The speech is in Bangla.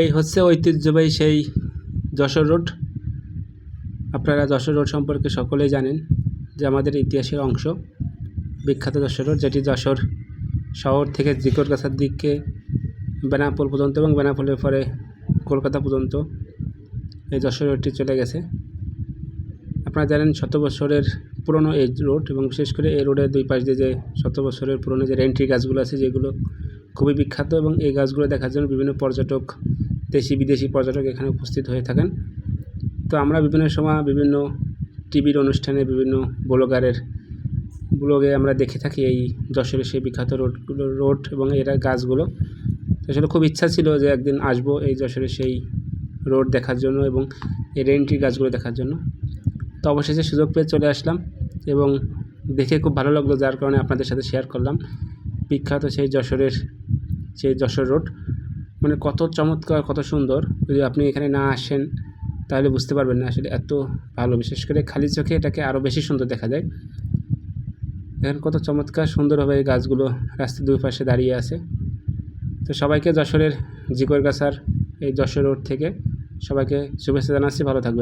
এই হচ্ছে ঐতিহ্যবাহী সেই যশোর রোড। আপনারা যশোর রোড সম্পর্কে সকলেই জানেন যে আমাদের ইতিহাসের অংশ। বিখ্যাত যশোর রোড, যেটি যশোর শহর থেকে জিকরগাছার দিকে বেনাপোল পর্যন্ত এবং বেনাপোলের পরে কলকাতা পর্যন্ত এই যশোর রোডটি চলে গেছে। আপনারা জানেন শত বছরের পুরনো এই রোড এবং বিশেষ করে এই রোডের দুই পাশ দিয়ে যে শত বছরের পুরনো যে রেন্ট্রি গাছগুলো আছে যেগুলো খুবই বিখ্যাত এবং এই গাছগুলো দেখার জন্য বিভিন্ন পর্যটক, দেশি, বিদেশি পর্যটক এখানে উপস্থিত হয়ে থাকেন। তো আমরা বিভিন্ন সময় বিভিন্ন টিভির অনুষ্ঠানে, বিভিন্ন ব্লগারের ব্লগে আমরা দেখে থাকি এই যশোরের সেই বিখ্যাত রোডগুলো রোড এবং এরা গাছগুলো। তো আসলে খুব ইচ্ছা ছিল যে একদিন আসব এই যশোরের সেই রোড দেখার জন্য এবং এই রেন্ট্রি গাছগুলো দেখার জন্য। তো অবশেষে সুযোগ পেয়ে চলে আসলাম এবং দেখে খুব ভালো লাগল, যার কারণে আপনাদের সাথে শেয়ার করলাম। বিখ্যাত সেই যশোরের সেই যশোর রোড মানে কত চমৎকার, কত সুন্দর। যদি আপনি এখানে না আসেন, তাহলে বুঝতে পারবেন না আসলে এত ভালো। বিশেষ করে খালি চোখে এটাকে আরও বেশি সুন্দর দেখা যায়। দেখেন কত চমৎকার, সুন্দরভাবে এই গাছগুলো রাস্তার দুই পাশে দাঁড়িয়ে আছে। তো সবাইকে যশোরের জিকরগাছার এই যশোর রোড থেকে সবাইকে শুভেচ্ছা জানাচ্ছি। ভালো থাকবেন।